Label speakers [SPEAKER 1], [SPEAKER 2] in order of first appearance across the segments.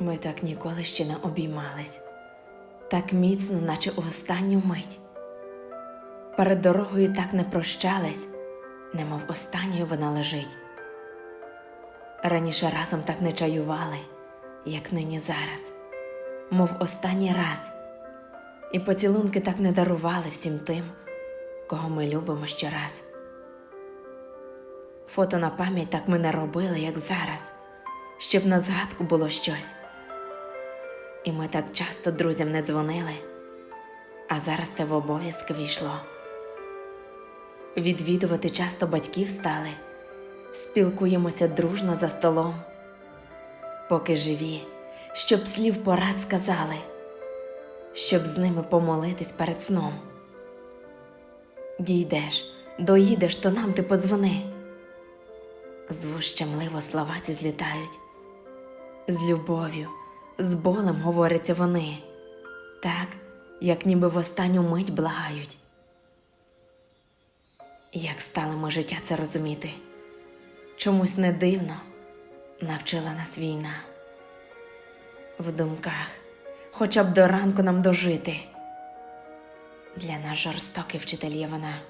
[SPEAKER 1] Ми так ніколи ще не обіймались, так міцно, наче у останню мить. Перед дорогою так не прощались, немов останньою вона лежить. Раніше разом так не чаювали, як нині зараз, мов останній раз, і поцілунки так не дарували всім тим, кого ми любимо щораз. Фото на пам'ять так ми не робили, як зараз, щоб на згадку було щось. І ми так часто друзям не дзвонили, а зараз це в обов'язки війшло. Відвідувати часто батьків стали, спілкуємося дружно за столом, поки живі, щоб слів порад сказали, щоб з ними помолитись перед сном. Дійдеш, доїдеш, то нам ти подзвони. З вуст слова ці злітають, з любов'ю, з болем говоряться вони, так, як ніби в останню мить благають. Як стали ми життя це розуміти, чомусь не дивно навчила нас війна. В думках, хоча б до ранку нам дожити. Для нас жорстокий вчитель є вона.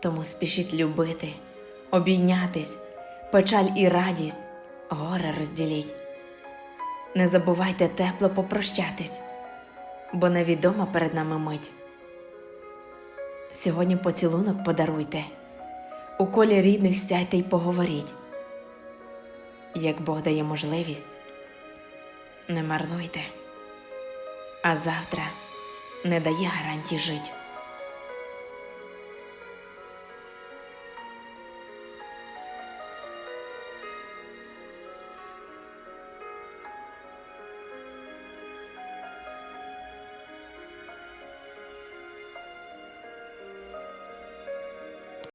[SPEAKER 1] Тому спішіть любити, обійнятись, печаль і радість, горе розділіть. Не забувайте тепло попрощатись, бо невідома перед нами мить. Сьогодні поцілунок подаруйте, у колі рідних сядьте й поговоріть. Як Бог дає можливість, не марнуйте, а завтра не дає гарантій жить.